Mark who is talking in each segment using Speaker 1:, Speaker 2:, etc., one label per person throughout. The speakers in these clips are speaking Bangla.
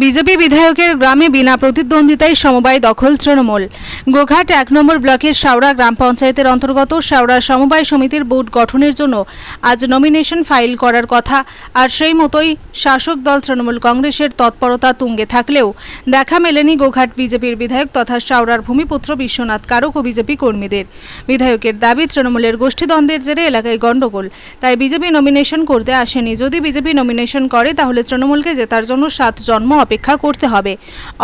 Speaker 1: বিজেপি বিধায়কের গ্রামে বিনা প্রতিদ্বন্দ্বিতায় সমবায় দখল তৃণমূল। গোঘাট এক নম্বর ব্লকের শাওড়া গ্রাম পঞ্চায়েতের অন্তর্গত শাওড়া সমবায় সমিতির বোর্ড গঠনের জন্য আজ নমিনেশন ফাইল করার কথা। আর সেই মতোই শাসক দল তৃণমূল কংগ্রেসের তৎপরতা তুঙ্গে থাকলেও দেখা মেলেনি গোঘাট বিজেপির বিধায়ক তথা শাওড়ার ভূমিপুত্র বিশ্বনাথ কারক ও বিজেপি কর্মীদের। বিধায়কের দাবি, তৃণমূলের গোষ্ঠীদ্বন্দ্বের জেরে এলাকায় গণ্ডগোল। তাই বিজেপি নমিনেশন করতে আসেনি। যদি বিজেপি নমিনেশন করে, তাহলে তৃণমূলকে জেতার জন্য সাত জন্ম অপেক্ষা করতে হবে।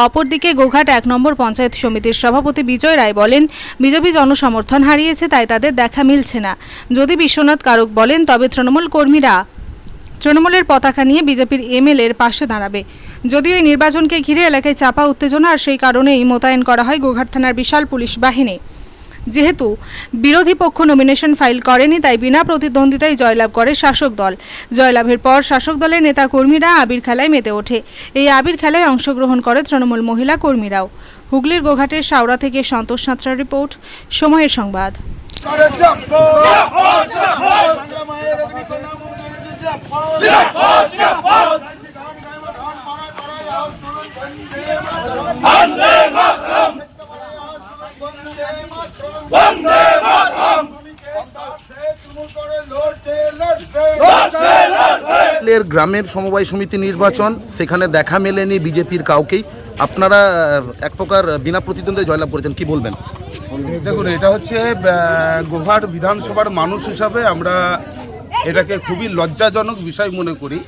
Speaker 1: অপরদিকে গোঘাট এক নম্বর পঞ্চায়েত সমিতির সভাপতি বিজয় রায় বলেন, বিজেপি জনসমর্থন হারিয়েছে, তাই তাদের দেখা মিলছে না। যদি বিশ্বনাথ কারক বলেন, তবে তৃণমূল কর্মীরা তৃণমূলের পতাকা নিয়ে বিজেপির এমএলএর পাশে দাঁড়াবে। যদিও এই নির্বাচনকে ঘিরে এলাকায় চাপা উত্তেজনা, আর সেই কারণেই মোতায়েন করা হয় গোঘাট থানার বিশাল পুলিশ বাহিনী। যেহেতু বিরোধী পক্ষ নমিনেশন ফাইল করেনি, তাই বিনা প্রতিদ্বন্দ্বিতায় জয়লাভ করে শাসক দল। জয়লাভের পর শাসক দলের নেতা কর্মীরা আবির খেলায় মেতে ওঠে। এই আবির খেলায় অংশগ্রহণ করে তৃণমূল মহিলা কর্মীরাও। হুগলির গোঘাটের শাওড়া থেকে সন্তোষ সাঁতরার রিপোর্ট, সময়ের সংবাদ।
Speaker 2: এর গ্রামের সমবায় সমিতি নির্বাচন, সেখানে দেখা মেলেনি বিজেপির কাউকেই। আপনারা এক প্রকার বিনা প্রতিদ্বন্দ্বে জয়লাভ করেছেন, কি বলবেন?
Speaker 3: দেখুন, এটা হচ্ছে গোঘাট বিধানসভার মানুষ হিসাবে আমরা এটাকে খুবই লজ্জাজনক বিষয় মনে করি।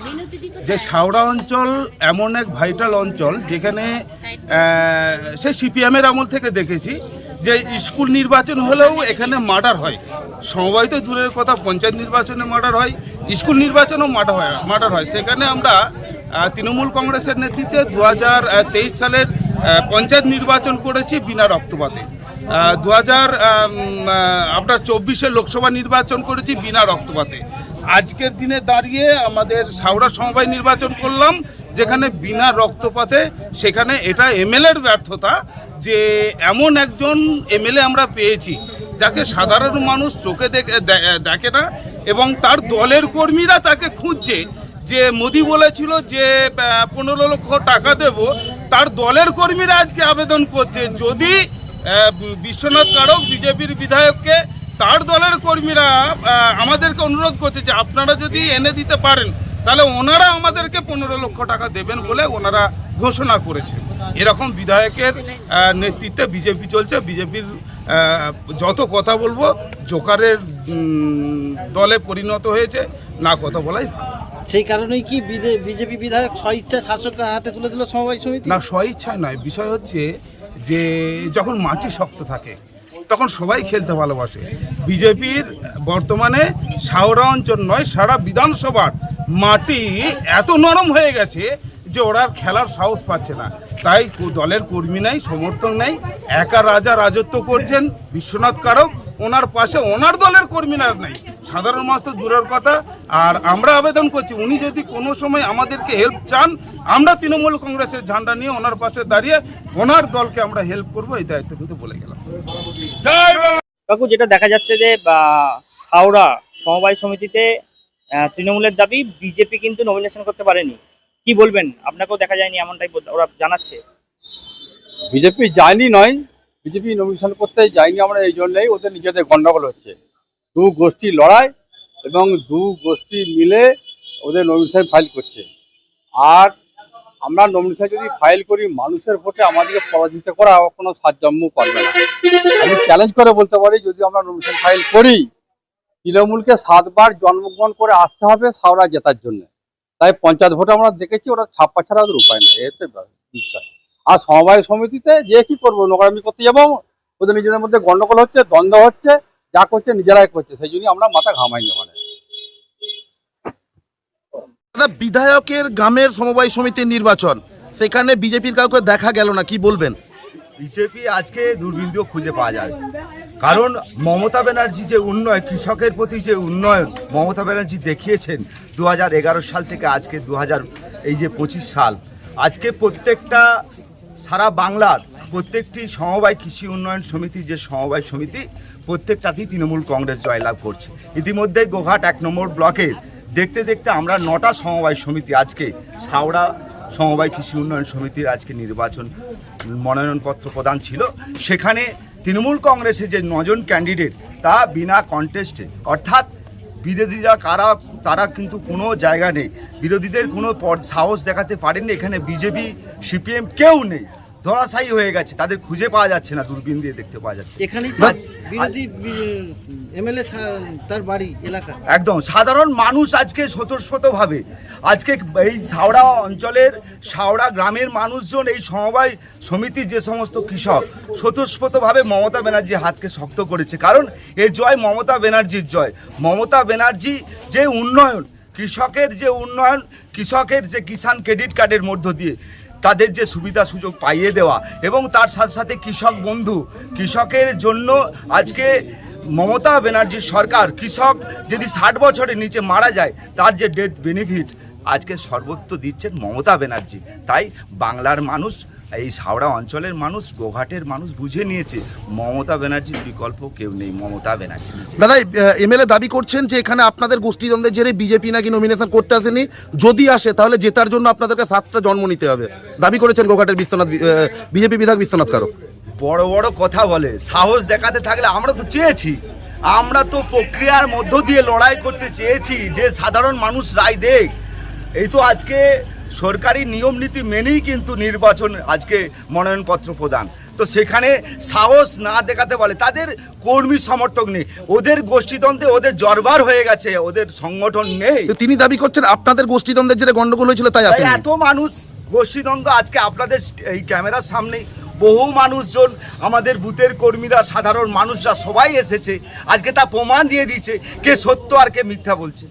Speaker 3: যে সাউড়া অঞ্চল এমন এক ভাইটাল অঞ্চল, যেখানে সে সিপিএমের আমল থেকে দেখেছি যে স্কুল নির্বাচন হলেও এখানে মার্ডার হয়। সমবায় তো দূরের কথা, পঞ্চায়েত নির্বাচনে মার্ডার হয়। স্কুল নির্বাচনও মার্ডার হয় মার্ডার হয়। সেখানে আমরা তৃণমূল কংগ্রেসের নেতৃত্বে দু হাজার তেইশ সালের পঞ্চায়েত নির্বাচন করেছি বিনা রক্তপাতে। দু হাজার আপনার চব্বিশে লোকসভা নির্বাচন করেছি বিনা রক্তপাতে। আজকের দিনে দাঁড়িয়ে আমাদের সাউরা সমবায় নির্বাচন করলাম, যেখানে বিনা রক্তপাতে, সেখানে এটা এমএলএর ব্যর্থতা যে এমন একজন এমএলএ আমরা পেয়েছি, যাকে সাধারণ মানুষ চোখে দেখে দেখে না। এবং তার দলের কর্মীরা তাকে খুঁজছে যে মোদি বলেছিল যে পনেরো লক্ষ টাকা দেব। তার দলের কর্মীরা আজকে আবেদন করছে। যদি বিশ্বনাথ কারক, বিজেপির বিধায়ককে তার দলের কর্মীরা আমাদেরকে অনুরোধ করছে যে আপনারা যদি এনে দিতে পারেন, তাহলে ওনারা আমাদেরকে পনেরো লক্ষ টাকা দেবেন বলে ওনারা ঘোষণা করেছে। এরকম বিধায়কের নেতৃত্বে বিজেপি চলছে। বিজেপির যত কথা বলব জোকারের দলে পরিণত হয়েছে না কথা বলাই
Speaker 4: সেই কারণেই কি বিজেপি বিধায়ক স্বইচ্ছা শাসকের হাতে তুলে দিল সমবায় সমিতি?
Speaker 3: না স্বইচ্ছায় নয়। বিষয় হচ্ছে যে যখন মাটি শক্ত থাকে তখন সবাই খেলতে ভালোবাসে। বিজেপির বর্তমানে সাউরা অঞ্চল নয় সারা বিধানসভার মাটি এত নরম হয়ে গেছে যে ওরা আর খেলার সাহস পাচ্ছে না। তাই দলের কর্মী নাই সমর্থক নাই একা রাজা রাজত্ব করছেন বিশ্বনাথ কারক ওনার পাশে ওনার দলের কর্মীরা নাই। সাধারণ মানুষ তো দূরের কথা। আর আমরা আবেদন করছি উনি যদি কোনো সময় আমাদেরকে হেল্প চান আমরা তৃণমূল কংগ্রেসের ঝান্ডা নিয়ে ওনার পাশে দাঁড়িয়ে ওনার দলকে আমরা হেল্প করব এই দায়িত্ব কিন্তু বলে গেলাম।
Speaker 5: কাকু যেটা দেখা যাচ্ছে যে বা, হাওড়া সমবায় সমিতিতে আহ, তৃণমূলের দাবি বিজেপি কিন্তু নমিনেশন করতে পারেনি। কি বলবেন? আপনাকেও দেখা যায়নি এমনটাই ওরা জানাচ্ছে।
Speaker 6: বিজেপি যায়নি নয়, বিজেপি নমিনেশন করতে যায়নি আমরা এই জন্যই ওদের নিজেদের গন্ডগোল হচ্ছে। দু গোষ্ঠী লড়াই এবং দু গোষ্ঠী মিলে ওদের নমিনেশন ফাইল করছে। আর আমরা নমিনেশন যদি ফাইল করি, মানুষের ভোটে আমাদেরকে পরাজিত করা কোনো সাতজম্য পারবে না। আমি চ্যালেঞ্জ করে বলতে পারি, যদি আমরা নমিনেশন ফাইল করি, তৃণমূলকে সাতবার জন্মগ্রহণ করে আসতে হবে সাওরা জেতার জন্য। তাই পঞ্চায়েত ভোটে আমরা দেখেছি ওরা ছাপ্পা ছাড়া উপায় নেই, এতে আর সমবায় সমিতিতে যে কি করব, নোংরামি করতে যাব, ওদের নিজেদের মধ্যে গন্ডগোল হচ্ছে, দ্বন্দ্ব হচ্ছে, যা করছে নিজেরাই করছে, সেই জন্যই আমরা মাথা ঘামাইনি ওখানে।
Speaker 2: বিধায়কের গ্রামের সমবায় সমিতির নির্বাচন, সেখানে বিজেপির কাউকে দেখা গেল না, কি বলবেন?
Speaker 7: বিজেপি আজকে দুর্বিন্দু খুঁজে পাওয়া যায় কারণ মমতা ব্যানার্জি যে উন্নয়ন, কৃষকের প্রতি যে উন্নয়ন মমতা ব্যানার্জি দেখিয়েছেন দু হাজার এগারো সাল থেকে আজকে দু হাজার এই যে পঁচিশ সাল, আজকে প্রত্যেকটা সারা বাংলার প্রত্যেকটি সমবায় কৃষি উন্নয়ন সমিতি যে সমবায় সমিতি, প্রত্যেকটাতেই তৃণমূল কংগ্রেস জয়লাভ করছে। ইতিমধ্যে গোঘাট এক নম্বর ব্লকের দেখতে দেখতে আমরা নটা সমবায় সমিতি আজকে সাউড়া সমবায় কৃষি উন্নয়ন সমিতির আজকে নির্বাচন মনোনয়নপত্র প্রদান ছিল। সেখানে তৃণমূল কংগ্রেসের যে নজন ক্যান্ডিডেট, তা বিনা কন্টেস্টে অর্থাৎ বিরোধীরা কারা, তারা কিন্তু কোনো জায়গা নেই। বিরোধীদের কোনো সাহস দেখাতে পারেননি। এখানে বিজেপি, সিপিএম কেউ নেই। ধরাশায়ী হয়ে গেছে তাদের খুঁজে পাওয়া যাচ্ছে না দূরবীন দিয়ে দেখতে পাওয়া যাচ্ছে।
Speaker 4: এখানেই বিরোধী এমএলএ তার বাড়ি এলাকা।
Speaker 7: একদম সাধারণ মানুষ আজকে স্বতঃস্ফূর্তভাবে আজকে এই হাওড়া অঞ্চলের সাওড়া গ্রামের মানুষজন এই সমবায় সমিতির যে সমস্ত কৃষক স্বতঃস্ফূর্তভাবে মমতা ব্যানার্জি হাতকে শক্ত করেছে। কারণ এই জয় মমতা ব্যানার্জির জয়। মমতা ব্যানার্জি যে উন্নয়ন কৃষকের যে উন্নয়ন কৃষকের যে কিষাণ ক্রেডিট কার্ডের মধ্য দিয়ে তাদের যে সুবিধা সুযোগ পাইয়ে দেওয়া এবং তার সাথে সাথে কৃষক বন্ধু, কৃষকের জন্য আজকে মমতা ব্যানার্জির সরকার, কৃষক যদি ষাট বছরের নিচে মারা যায়, তার যে ডেথ বেনিফিট আজকে সর্বত্র দিচ্ছেন মমতা ব্যানার্জি। তাই বাংলার মানুষ এই হাওড়া অঞ্চলের মানুষ গোঘাটের মানুষ বুঝে নিয়েছে মমতা ব্যানার্জির বিকল্প কেউ নেই মমতা ব্যানার্জি
Speaker 2: দাদা এমএলএ দাবি করছেন যে এখানে আপনাদের গোষ্ঠীদ্বন্দ্বের জেরে বিজেপি নাকি নমিনেশন করতে আসেনি। যদি আসে তাহলে জেতার জন্য আপনাদেরকে সাতটা জন্ম নিতে হবে। দাবি করেছেন গোঘাটের বিশ্বনাথ বিজেপি বিধায়ক বিশ্বনাথ কারক।
Speaker 7: বড় বড় কথা বলে সাহস দেখাতে থাকলে আমরা তো চেয়েছি। আমরা তো প্রক্রিয়ার মধ্য দিয়ে লড়াই করতে চেয়েছি যে সাধারণ মানুষ রায় দেখ এই তো আজকে সরকারি নিয়ম নীতি মেনেই কিন্তু নির্বাচন আজকে মনোনয়নপত্র প্রদান। তো সেখানে সাহস না দেখাতে বলে তাদের কর্মী সমর্থক নেই। ওদের গোষ্ঠীদ্বন্দ্বে ওদের জরবার হয়ে গেছে ওদের সংগঠন নেই।
Speaker 2: তিনি দাবি করছেন আপনাদের গোষ্ঠীদ্বন্দ্বের যেটা গন্ডগোল হয়েছিল তাই
Speaker 7: তাই এত মানুষ গোষ্ঠীদ্বন্দ্ব আজকে আপনাদের এই ক্যামেরার সামনে। বহু মানুষজন আমাদের বুথের কর্মীরা সাধারণ মানুষরা সবাই এসেছে। আজকে তা প্রমাণ দিয়ে দিচ্ছে কে সত্য আর কে মিথ্যা বলছে।